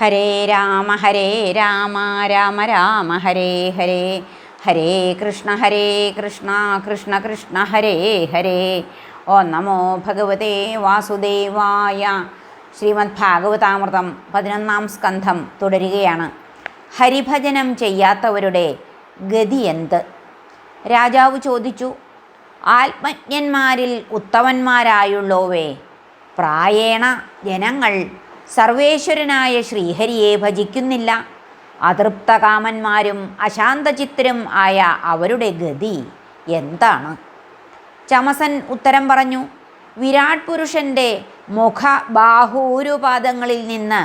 ഹരേ രാമ ഹരേ രാമ രാമ രാമ ഹരേ ഹരേ. ഹരേ കൃഷ്ണ ഹരേ കൃഷ്ണ കൃഷ്ണ കൃഷ്ണ ഹരേ ഹരേ. ഓ നമോ ഭഗവതേ വാസുദേവായ ശ്രീമദ് ഭാഗവതാമൃതം പതിനൊന്നാം സ്കന്ധം തുടരുകയാണ്. ഹരിഭജനം ചെയ്യാത്തവരുടെ ഗതി എന്ത്? രാജാവ് ചോദിച്ചു ആത്മജ്ഞന്മാരിൽ ഉത്തമന്മാരായുള്ളോവേ പ്രായേണ ജനങ്ങൾ സർവേശ്വരനായ ശ്രീഹരിയെ ഭജിക്കുന്നില്ല. അതൃപ്തകാമന്മാരും അശാന്തചിത്തരും ആയ അവരുടെ ഗതി എന്താണ്? ചമസൻ ഉത്തരം പറഞ്ഞു വിരാട് പുരുഷന്റെ മുഖ ബാഹൂരുപാദങ്ങളിൽ നിന്ന്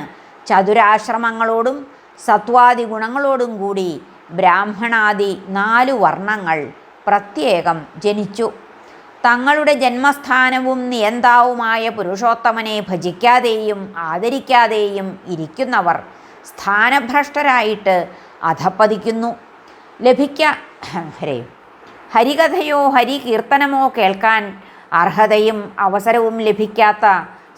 ചതുരാശ്രമങ്ങളോടും സത്വാദി ഗുണങ്ങളോടും കൂടി ബ്രാഹ്മണാദി നാലു വർണങ്ങൾ പ്രത്യേകം ജനിച്ചു. തങ്ങളുടെ ജന്മസ്ഥാനവും നിയന്താവുമായ പുരുഷോത്തമനെ ഭജിക്കാതെയും ആദരിക്കാതെയും ഇരിക്കുന്നവർ സ്ഥാനഭ്രഷ്ടരായിട്ട് അധപ്പതിക്കുന്നു ലഭിക്ക ഹരേ. ഹരികഥയോ ഹരികീർത്തനമോ കേൾക്കാൻ അർഹതയും അവസരവും ലഭിക്കാത്ത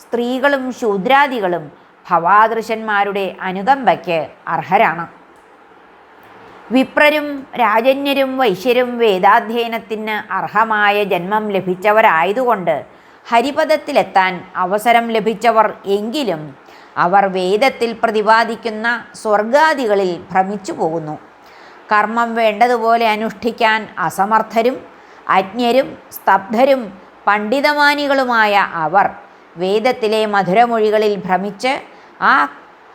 സ്ത്രീകളും ശൂദ്രാദികളും ഭവാദൃശന്മാരുടെ അനുകമ്പയ്ക്ക് അർഹരാണ്. വിപ്രരും രാജന്യരും വൈശ്യരും വേദാധ്യയനത്തിന് അർഹമായ ജന്മം ലഭിച്ചവരായതുകൊണ്ട് ഹരിപദത്തിലെത്താൻ അവസരം ലഭിച്ചവർ എങ്കിലും അവർ വേദത്തിൽ പ്രതിപാദിക്കുന്ന സ്വർഗാദികളിൽ ഭ്രമിച്ചു പോകുന്നു. കർമ്മം വേണ്ടതുപോലെ അനുഷ്ഠിക്കാൻ അസമർത്ഥരും അജ്ഞരും സ്തബ്ധരും പണ്ഡിതമാനികളുമായ അവർ വേദത്തിലെ മധുരമൊഴികളിൽ ഭ്രമിച്ച് ആ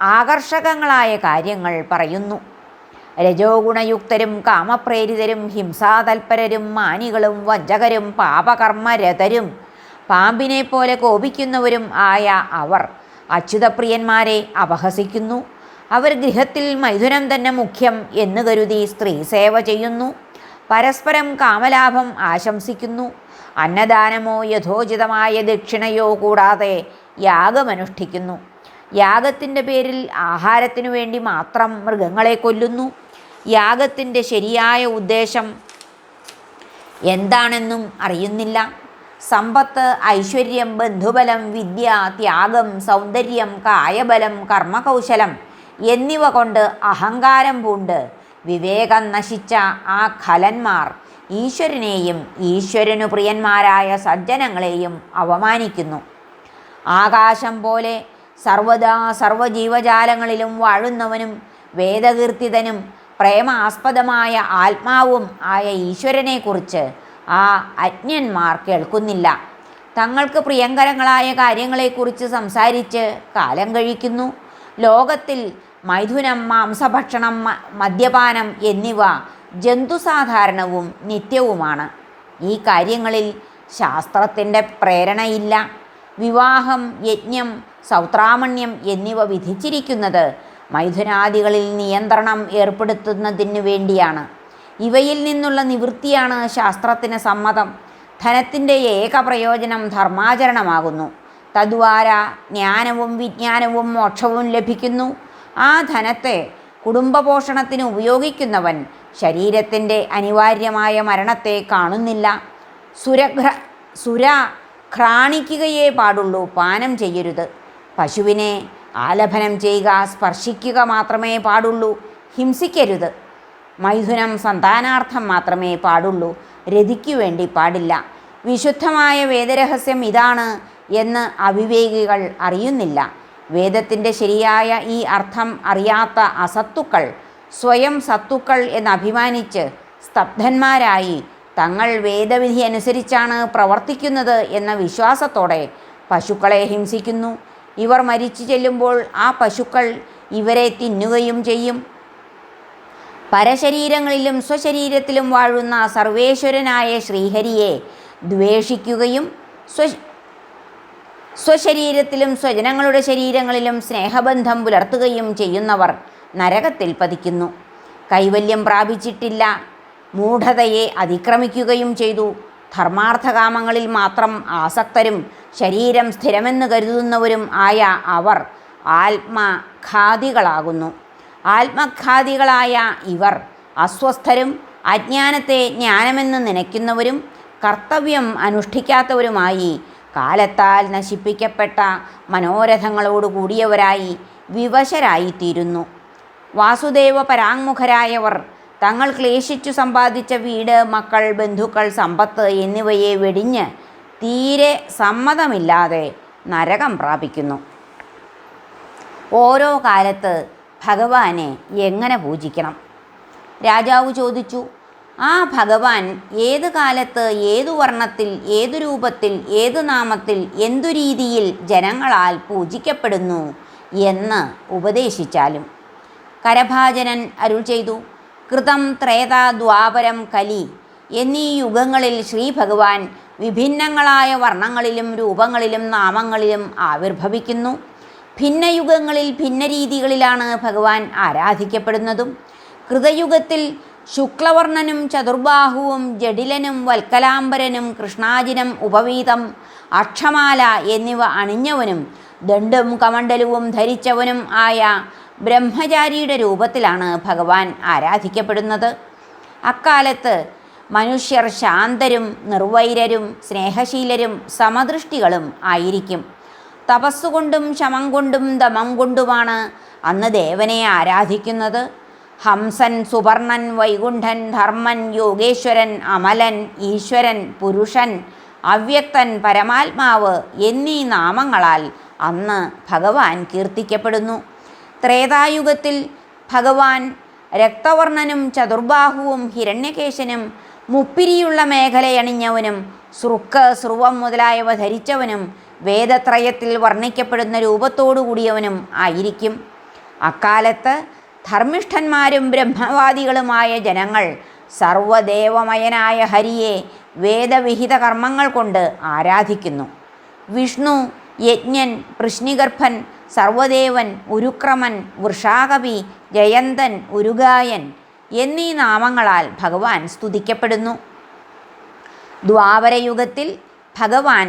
ആകർഷകങ്ങളായ കാര്യങ്ങൾ പറയുന്നു. രജോഗുണയുക്തരും കാമപ്രേരിതരും ഹിംസാതൽപരരും മാനികളും വഞ്ചകരും പാപകർമ്മരതരും പാമ്പിനെ പോലെ കോപിക്കുന്നവരും ആയ അവർ അച്യുതപ്രിയന്മാരെ അപഹസിക്കുന്നു. അവർ ഗൃഹത്തിൽ മൈഥുനം തന്നെ മുഖ്യം എന്ന് കരുതി സ്ത്രീ സേവ ചെയ്യുന്നു. പരസ്പരം കാമലാഭം ആശംസിക്കുന്നു. അന്നദാനമോ യഥോചിതമായ ദക്ഷിണയോ കൂടാതെ യാഗമനുഷ്ഠിക്കുന്നു. യാഗത്തിന്റെ പേരിൽ ആഹാരത്തിനു വേണ്ടി മാത്രം മൃഗങ്ങളെ കൊല്ലുന്നു. യാഗത്തിന്റെ ശരിയായ ഉദ്ദേശം എന്താണെന്നും അറിയുന്നില്ല. സമ്പത്ത് ഐശ്വര്യം ബന്ധുബലം വിദ്യ ത്യാഗം സൗന്ദര്യം കായബലം കർമ്മകൗശലം എന്നിവ കൊണ്ട് അഹങ്കാരം പൂണ്ട് വിവേകം നശിച്ച ആ ഖലന്മാർ ഈശ്വരനെയും ഈശ്വരനു പ്രിയന്മാരായ സജ്ജനങ്ങളെയും അവമാനിക്കുന്നു. ആകാശം പോലെ സർവദാ സർവജീവജാലങ്ങളിലും വാഴുന്നവനും വേദകീർത്തിതനും പ്രേമാസ്പദമായ ആത്മാവും ആയ ഈശ്വരനെക്കുറിച്ച് ആ അജ്ഞന്മാർ കേൾക്കുന്നില്ല. തങ്ങൾക്ക് പ്രിയങ്കരങ്ങളായ കാര്യങ്ങളെക്കുറിച്ച് സംസാരിച്ച് കാലം കഴിക്കുന്നു. ലോകത്തിൽ മൈഥുനം മാംസഭക്ഷണം മദ്യപാനം എന്നിവ ജന്തുസാധാരണവും നിത്യവുമാണ്. ഈ കാര്യങ്ങളിൽ ശാസ്ത്രത്തിന്റെ പ്രേരണയില്ല. വിവാഹം യജ്ഞം സൗത്രാമണ്യം എന്നിവ വിധിച്ചിരിക്കുന്നത് മൈഥുനാദികളിൽ നിയന്ത്രണം ഏർപ്പെടുത്തുന്നതിന് വേണ്ടിയാണ്. ഇവയിൽ നിന്നുള്ള നിവൃത്തിയാണ് ശാസ്ത്രത്തിന് സമ്മതം. ധനത്തിന്റെ ഏക പ്രയോജനം ധർമാചരണമാകുന്നു. തദ്വാര ജ്ഞാനവും വിജ്ഞാനവും മോക്ഷവും ലഭിക്കുന്നു. ആ ധനത്തെ കുടുംബപോഷണത്തിന് ഉപയോഗിക്കുന്നവൻ ശരീരത്തിന്റെ അനിവാര്യമായ മരണത്തെ കാണുന്നില്ല. സുരഗ്ര സുര ഘ്രാണിക്കുകയേ പാടുള്ളൂ പാനം ചെയ്യരുത്. പശുവിനെ ആലഭനം ചെയ്യുക സ്പർശിക്കുക മാത്രമേ പാടുള്ളൂ ഹിംസിക്കരുത്. മൈഥുനം സന്താനാർത്ഥം മാത്രമേ പാടുള്ളൂ രതിക്കു വേണ്ടി പാടില്ല. വിശുദ്ധമായ വേദരഹസ്യം ഇതാണ് എന്ന് അവിവേകികൾ അറിയുന്നില്ല. വേദത്തിന്റെ ശരിയായ ഈ അർത്ഥം അറിയാത്ത അസത്തുക്കൾ സ്വയം സത്തുക്കൾ എന്നഭിമാനിച്ച് സ്തബ്ധന്മാരായി തങ്ങൾ വേദവിധി അനുസരിച്ചാണ് പ്രവർത്തിക്കുന്നത് എന്ന വിശ്വാസത്തോടെ പശുക്കളെ ഹിംസിക്കുന്നു. ഇവർ മരിച്ചു ചെല്ലുമ്പോൾ ആ പശുക്കൾ ഇവരെ തിന്നുകയും ചെയ്യും. പരശരീരങ്ങളിലും സ്വശരീരത്തിലും വാഴുന്ന സർവേശ്വരനായ ശ്രീഹരിയെ ദ്വേഷിക്കുകയും സ്വ സ്വശരീരത്തിലും സ്വജനങ്ങളുടെ ശരീരങ്ങളിലും സ്നേഹബന്ധം പുലർത്തുകയും ചെയ്യുന്നവർ നരകത്തിൽ പതിക്കുന്നു. കൈവല്യം പ്രാപിച്ചിട്ടില്ല. മൂഢതയെ അതിക്രമിക്കുകയും ചെയ്തു. ധർമാർത്ഥകാമങ്ങളിൽ മാത്രം ആസക്തരും ശരീരം സ്ഥിരമെന്ന് കരുതുന്നവരും ആയ അവർ ആത്മഘാതികളാകുന്നു. ആത്മഘാതികളായ ഇവർ അസ്വസ്ഥരും അജ്ഞാനത്തെ ജ്ഞാനമെന്ന് നനയ്ക്കുന്നവരും കർത്തവ്യം അനുഷ്ഠിക്കാത്തവരുമായി കാലത്താൽ നശിപ്പിക്കപ്പെട്ട മനോരഥങ്ങളോട് കൂടിയവരായി വിവശരായിത്തീരുന്നു. വാസുദേവ പരാങ്മുഖരായവർ തങ്ങൾ ക്ലേശിച്ചു സമ്പാദിച്ച വീട് മക്കൾ ബന്ധുക്കൾ സമ്പത്ത് എന്നിവയെ വെടിഞ്ഞ് തീരെ സമ്മതമില്ലാതെ നരകം പ്രാപിക്കുന്നു. ഓരോ കാലത്ത് ഭഗവാനെ എങ്ങനെ പൂജിക്കണം? രാജാവ് ചോദിച്ചു ആ ഭഗവാൻ ഏത് കാലത്ത് ഏതു വർണത്തിൽ ഏതു രൂപത്തിൽ ഏതു നാമത്തിൽ എന്തു രീതിയിൽ ജനങ്ങളാൽ പൂജിക്കപ്പെടുന്നു? എന്ന് ഉപദേശിച്ചാലും. കരഭാജനൻ അരുൾ ചെയ്തു കൃതം ത്രേത ദ്വാപരം കലി. എന്നീ യുഗങ്ങളിൽ ശ്രീ ഭഗവാൻ വിഭിന്നങ്ങളായ വർണങ്ങളിലും രൂപങ്ങളിലും നാമങ്ങളിലും ആവിർഭവിക്കുന്നു. ഭിന്ന യുഗങ്ങളിൽ ഭിന്ന രീതികളിലാണ് ഭഗവാൻ ആരാധിക്കപ്പെടുന്നതും. കൃതയുഗത്തിൽ ശുക്ലവർണനും ചതുർബാഹുവും ജഡിലനും വൽക്കലാംബരനും കൃഷ്ണാജിനം ഉപവീതം അക്ഷമാല എന്നിവ അണിഞ്ഞവനും ദണ്ഡും കമണ്ഡലവും ധരിച്ചവനും ആയ ബ്രഹ്മചാരിയുടെ രൂപത്തിലാണ് ഭഗവാൻ ആരാധിക്കപ്പെടുന്നത്. അക്കാലത്ത് മനുഷ്യർ ശാന്തരും നിർവൈരരും സ്നേഹശീലരും സമദൃഷ്ടികളും ആയിരിക്കും. തപസ്സുകൊണ്ടും ശമം കൊണ്ടും ദമം കൊണ്ടുമാണ് അന്ന് ദേവനെ ആരാധിക്കുന്നത്. ഹംസൻ സുവർണൻ വൈകുണ്ഠൻ ധർമ്മൻ യോഗേശ്വരൻ അമലൻ ഈശ്വരൻ പുരുഷൻ അവ്യക്തൻ പരമാത്മാവ് എന്നീ നാമങ്ങളാൽ അന്ന് ഭഗവാൻ കീർത്തിക്കപ്പെടുന്നു. ത്രേതായുഗത്തിൽ ഭഗവാൻ രക്തവർണനും ചതുർബാഹുവും ഹിരണ്യകേശനും മുപ്പിരിയുള്ള മേഖലയണിഞ്ഞവനും സൃക്ക് സ്രുവം മുതലായവ ധരിച്ചവനും വേദത്രയത്തിൽ വർണിക്കപ്പെടുന്ന രൂപത്തോടു കൂടിയവനും ആയിരിക്കും. അക്കാലത്ത് ധർമ്മിഷ്ഠന്മാരും ബ്രഹ്മവാദികളുമായ ജനങ്ങൾ സർവദേവമയനായ ഹരിയെ വേദവിഹിത കർമ്മങ്ങൾ കൊണ്ട് ആരാധിക്കുന്നു. വിഷ്ണു യജ്ഞൻ പൃശ്നിഗർഭൻ സർവദേവൻ ഉരുക്രമൻ വൃഷാകവി ജയന്തൻ ഉരുഗായൻ എന്നീ നാമങ്ങളാൽ ഭഗവാൻ സ്തുതിക്കപ്പെടുന്നു. ദ്വാപരയുഗത്തിൽ ഭഗവാൻ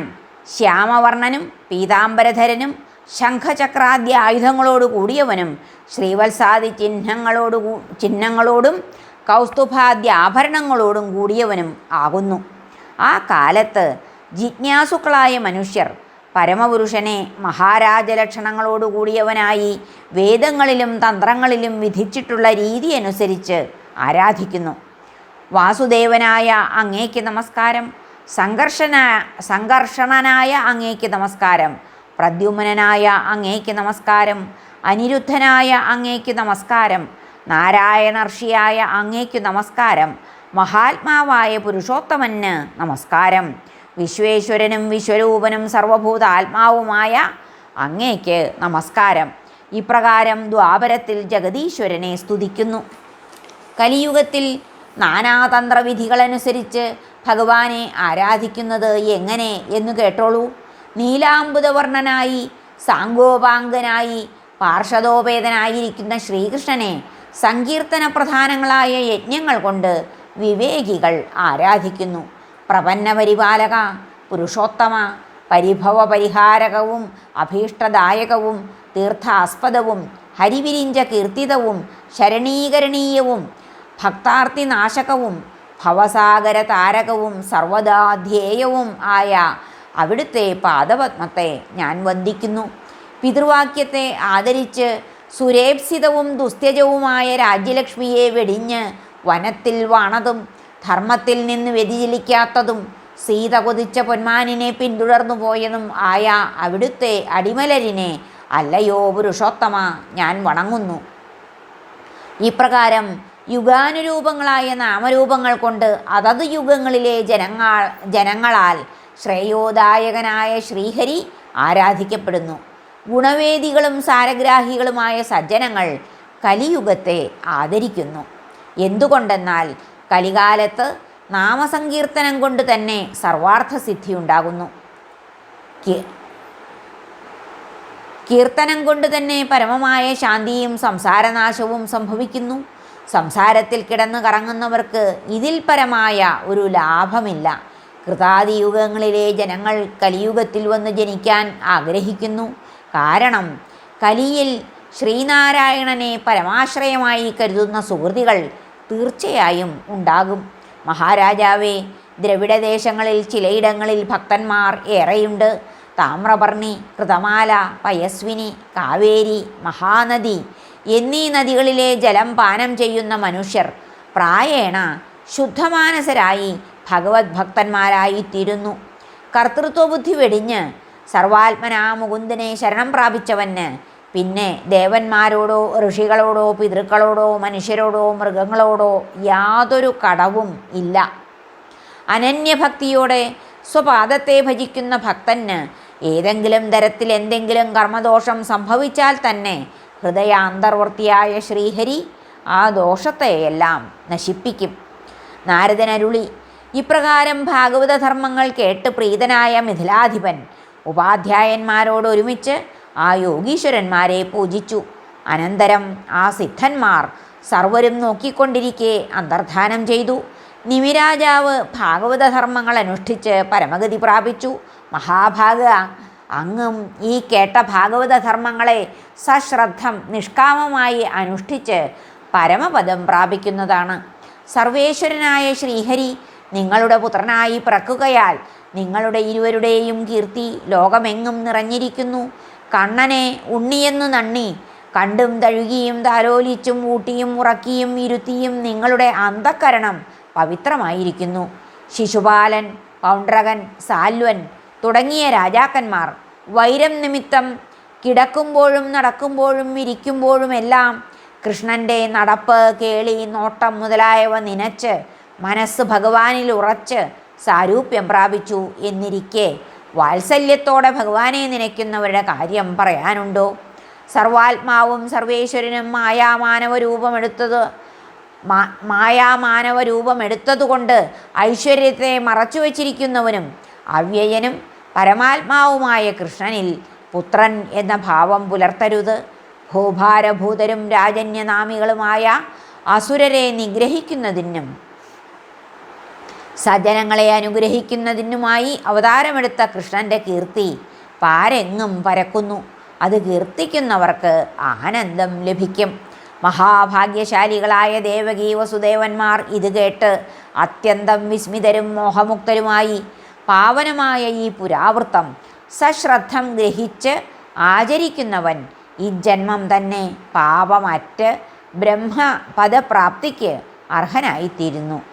ശ്യാമവർണനും പീതാംബരധരനും ശംഖചക്രാദ്യ ആയുധങ്ങളോട് കൂടിയവനും ശ്രീവത്സാദി ചിഹ്നങ്ങളോട് ചിഹ്നങ്ങളോടും കൗസ്തുഭാദ്യ ആഭരണങ്ങളോടും കൂടിയവനും ആകുന്നു. ആ കാലത്ത് ജിജ്ഞാസുക്കളായ മനുഷ്യർ പരമപുരുഷനെ മഹാരാജലക്ഷണങ്ങളോടുകൂടിയവനായി വേദങ്ങളിലും തന്ത്രങ്ങളിലും വിധിച്ചിട്ടുള്ള രീതി അനുസരിച്ച് ആരാധിക്കുന്നു. വാസുദേവനായ അങ്ങേക്ക് നമസ്കാരം. സംഘർഷന സംഘർഷണനായ അങ്ങേക്ക് നമസ്കാരം. പ്രദ്യുമനായ അങ്ങേക്ക് നമസ്കാരം. അനിരുദ്ധനായ അങ്ങേക്ക് നമസ്കാരം. നാരായണർഷിയായ അങ്ങേക്കു നമസ്കാരം. മഹാത്മാവായ പുരുഷോത്തമന് നമസ്കാരം. വിശ്വേശ്വരനും വിശ്വരൂപനും സർവഭൂത ആത്മാവുമായ അങ്ങേക്ക് നമസ്കാരം. ഇപ്രകാരം ദ്വാപരത്തിൽ ജഗദീശ്വരനെ സ്തുതിക്കുന്നു. കലിയുഗത്തിൽ നാനാതന്ത്രവിധികളനുസരിച്ച് ഭഗവാനെ ആരാധിക്കുന്നത് എങ്ങനെ എന്ന് കേട്ടോളൂ. നീലാംബുതവർണനായി സാങ്കോപാംഗനായി പാർഷദോപേതനായിരിക്കുന്ന ശ്രീകൃഷ്ണനെ സങ്കീർത്തന പ്രധാനങ്ങളായ യജ്ഞങ്ങൾ കൊണ്ട് വിവേകികൾ ആരാധിക്കുന്നു. പ്രപന്നപരിപാലക പുരുഷോത്തമ പരിഭവപരിഹാരകവും അഭീഷ്ടദായകവും തീർത്ഥാസ്പദവും ഹരിവിരിഞ്ച കീർത്തിതവും ശരണീകരണീയവും ഭക്താർത്തിനാശകവും ഭവസാഗര താരകവും സർവദാ ധ്യേയവും ആയ അവിടുത്തെ പാദപത്മത്തെ ഞാൻ വന്ദിക്കുന്നു. പിതൃവാക്യത്തെ ആദരിച്ച് സുരേപ്സിതവും ദുസ്ത്യജവുമായ രാജ്യലക്ഷ്മിയെ വെടിഞ്ഞ് വനത്തിൽ വാണതും. ധർമ്മത്തിൽ നിന്ന് വ്യതിചലിക്കാത്തതും സീത കൊതിച്ച പൊന്മാനിനെ പിന്തുടർന്നു പോയതും ആയ അവിടുത്തെ അടിമലരിനെ അല്ലയോ പുരുഷോത്തമ ഞാൻ വണങ്ങുന്നു. ഇപ്രകാരം യുഗാനുരൂപങ്ങളായ നാമരൂപങ്ങൾ കൊണ്ട് അതത് യുഗങ്ങളിലെ ജനങ്ങൾ ജനങ്ങളാൽ ശ്രേയോദായകനായ ശ്രീഹരി ആരാധിക്കപ്പെടുന്നു. ഗുണവേദികളും സാരഗ്രാഹികളുമായ സജ്ജനങ്ങൾ കലിയുഗത്തെ ആദരിക്കുന്നു. എന്തുകൊണ്ടെന്നാൽ കലികാലത്ത് നാമസങ്കീർത്തനം കൊണ്ട് തന്നെ സർവാർത്ഥ സിദ്ധി ഉണ്ടാകുന്നു കീർത്തനം കൊണ്ട് തന്നെ പരമമായ ശാന്തിയും സംസാരനാശവും സംഭവിക്കുന്നു. സംസാരത്തിൽ കിടന്ന് കറങ്ങുന്നവർക്ക് ഇതിൽ പരമായ ഒരു ലാഭമില്ല. കൃതാദിയുഗങ്ങളിലെ ജനങ്ങൾ കലിയുഗത്തിൽ വന്ന് ജനിക്കാൻ ആഗ്രഹിക്കുന്നു. കാരണം കലിയിൽ ശ്രീനാരായണനെ പരമാശ്രയമായി കരുതുന്ന സുഹൃതികൾ തീർച്ചയായും ഉണ്ടാകും. മഹാരാജാവേ ദ്രവിഡദേശങ്ങളിൽ ചിലയിടങ്ങളിൽ ഭക്തന്മാർ ഏറെയുണ്ട്. താമ്രപർണി കൃതമാല പയസ്വിനി കാവേരി മഹാനദി എന്നീ നദികളിലെ ജലം പാനം ചെയ്യുന്ന മനുഷ്യർ പ്രായേണ ശുദ്ധമാനസരായി ഭഗവത് ഭക്തന്മാരായിത്തീരുന്നു കർത്തൃത്വബുദ്ധി വെടിഞ്ഞ് സർവാത്മനാ മുകുന്ദനെ ശരണം പ്രാപിച്ചവന് പിന്നെ ദേവന്മാരോടോ ഋഷികളോടോ പിതൃക്കളോടോ മനുഷ്യരോടോ മൃഗങ്ങളോടോ യാതൊരു കടവും ഇല്ല. അനന്യഭക്തിയോടെ സ്വപാദത്തെ ഭജിക്കുന്ന ഭക്തന് ഏതെങ്കിലും തരത്തിൽ എന്തെങ്കിലും കർമ്മദോഷം സംഭവിച്ചാൽ തന്നെ ഹൃദയാന്തർവർത്തിയായ ശ്രീഹരി ആ ദോഷത്തെയെല്ലാം നശിപ്പിക്കും. നാരദനരുളി ഇപ്രകാരം ഭാഗവതധർമ്മങ്ങൾ കേട്ട് പ്രീതനായ മിഥിലാധിപൻ ഉപാധ്യായന്മാരോട് ഒരുമിച്ച് ആ യോഗീശ്വരന്മാരെ പൂജിച്ചു. അനന്തരം ആ സിദ്ധന്മാർ സർവരും നോക്കിക്കൊണ്ടിരിക്കെ അന്തർധാനം ചെയ്തു. നിമിരാജാവ് ഭാഗവതധർമ്മങ്ങൾ അനുഷ്ഠിച്ച് പരമഗതി പ്രാപിച്ചു. മഹാഭാഗ അങ്ങും ഈ കേട്ട ഭാഗവതധർമ്മങ്ങളെ സശ്രദ്ധം നിഷ്കാമമായി അനുഷ്ഠിച്ച് പരമപദം പ്രാപിക്കുന്നതാണ്. സർവേശ്വരനായ ശ്രീഹരി നിങ്ങളുടെ പുത്രനായി പിറക്കുകയാൽ നിങ്ങളുടെ ഇരുവരുടെയും കീർത്തി ലോകമെങ്ങും നിറഞ്ഞിരിക്കുന്നു. കണ്ണനെ ഉണ്ണിയെന്നു നണ്ണി കണ്ടും തഴുകിയും താലോലിച്ചും ഊട്ടിയും ഉറക്കിയും ഇരുത്തിയും നിങ്ങളുടെ അന്തക്കരണം പവിത്രമായിരിക്കുന്നു. ശിശുപാലൻ പൗണ്ട്രകൻ സാൽവൻ തുടങ്ങിയ രാജാക്കന്മാർ വൈരം നിമിത്തം കിടക്കുമ്പോഴും നടക്കുമ്പോഴും ഇരിക്കുമ്പോഴുമെല്ലാം കൃഷ്ണന്റെ നടപ്പ് കേളി നോട്ടം മുതലായവ നനച്ച് മനസ്സ് ഭഗവാനിൽ ഉറച്ച് സാരൂപ്യം പ്രാപിച്ചു എന്നിരിക്കെ വാത്സല്യത്തോടെ ഭഗവാനെ നനയ്ക്കുന്നവരുടെ കാര്യം പറയാനുണ്ടോ? സർവാത്മാവും സർവേശ്വരനും മായാമാനവ രൂപമെടുത്തത് മാ- മായാമാനവ രൂപമെടുത്തതുകൊണ്ട് ഐശ്വര്യത്തെ മറച്ചു വച്ചിരിക്കുന്നവനും അവ്യയനും പരമാത്മാവുമായ കൃഷ്ണനിൽ പുത്രൻ എന്ന ഭാവം പുലർത്തരുത്. ഭൂഭാരഭൂതരും രാജന്യനാമികളുമായ അസുരരെ നിഗ്രഹിക്കുന്നതിനും സജ്ജനങ്ങളെ അനുഗ്രഹിക്കുന്നതിനുമായി അവതാരമെടുത്ത കൃഷ്ണന്റെ കീർത്തി പാരെങ്ങും പരക്കുന്നു. അത് കീർത്തിക്കുന്നവർക്ക് ആനന്ദം ലഭിക്കും. മഹാഭാഗ്യശാലികളായ ദേവകീ വസുദേവന്മാർ ഇത് കേട്ട് അത്യന്തം വിസ്മിതരും മോഹമുക്തരുമായി പാവനമായ ഈ പുരാവൃത്തം സശ്രദ്ധം ഗ്രഹിച്ച് ആചരിക്കുന്നവൻ ഈ ജന്മം തന്നെ പാപമറ്റ് ബ്രഹ്മപദപ്രാപ്തിക്ക് അർഹനായിത്തീരുന്നു.